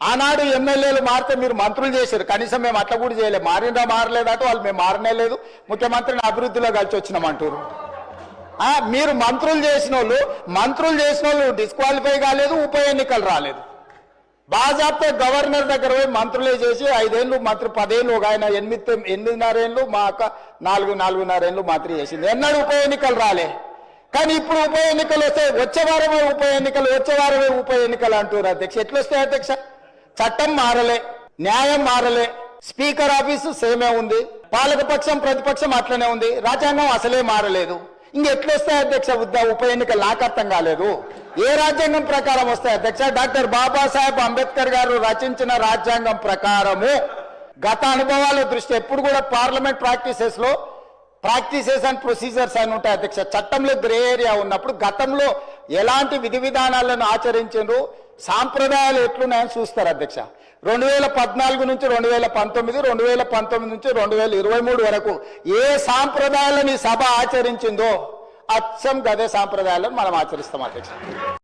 ఆనాడు ఎమ్మెల్యేలు మారితే మీరు మంత్రులు చేశారు. కనీసం మేము అట్లా కూడా చేయలేదు. మారినా మారలేదట వాళ్ళు మేము మారనే లేదు. ముఖ్యమంత్రిని అభివృద్ధిలో కలిసి వచ్చినామంటారు మీరు మంత్రులు చేసిన వాళ్ళు మంత్రులు చేసిన వాళ్ళు డిస్క్వాలిఫై కాలేదు ఉప ఎన్నికలు రాలేదు. బాజాప్తే గవర్నర్ దగ్గర పోయి మంత్రులే చేసి ఐదేళ్ళు మంత్రి పదేళ్ళు ఒక ఆయన ఎనిమిది ఎనిమిదిన్నరేళ్ళు మా అక్క నాలుగు నాలుగున్నరేళ్ళు మంత్రి చేసింది. ఎన్నడూ ఉప ఎన్నికలు రాలే. కానీ ఇప్పుడు ఉప ఎన్నికలు వస్తాయి వచ్చే వారమే ఉప ఎన్నికలు వచ్చే వారమే ఉప ఎన్నికలు అంటారు అధ్యక్ష. ఎట్లొస్తాయి అధ్యక్ష? చట్టం మారలే న్యాయం మారలే స్పీకర్ ఆఫీసు సేమే ఉంది పాలకపక్షం ప్రతిపక్షం అట్లనే ఉంది రాజ్యాంగం అసలే మారలేదు. ఇంకెట్లొస్తాయి అధ్యక్ష ఉద్ద ఉప ఎన్నిక నాకు అర్థం కాలేదు. ఏ రాజ్యాంగం ప్రకారం వస్తాయి అధ్యక్ష? డాక్టర్ బాబాసాహెబ్ అంబేద్కర్ గారు రచించిన రాజ్యాంగం ప్రకారము. గత అనుభవాల దృష్టి ఎప్పుడు కూడా పార్లమెంట్ ప్రాక్టీసెస్లో ప్రాక్టీసెస్ అండ్ ప్రొసీజర్స్ అని ఉంటాయి అధ్యక్ష. చట్టంలో గ్రే ఏరియా ఉన్నప్పుడు గతంలో ఎలాంటి విధి విధానాలను ఆచరించారు సాంప్రదాయాలు ఎట్లున్నాయని చూస్తారు అధ్యక్ష. రెండు వేల పద్నాలుగు నుంచి రెండు వేల పంతొమ్మిది రెండు వేల పంతొమ్మిది నుంచి రెండు వేల ఇరవై మూడు వరకు ఏ సాంప్రదాయాలను ఈ సభ ఆచరించిందో అచ్చం గదే సాంప్రదాయాలను మనం ఆచరిస్తాం అధ్యక్ష.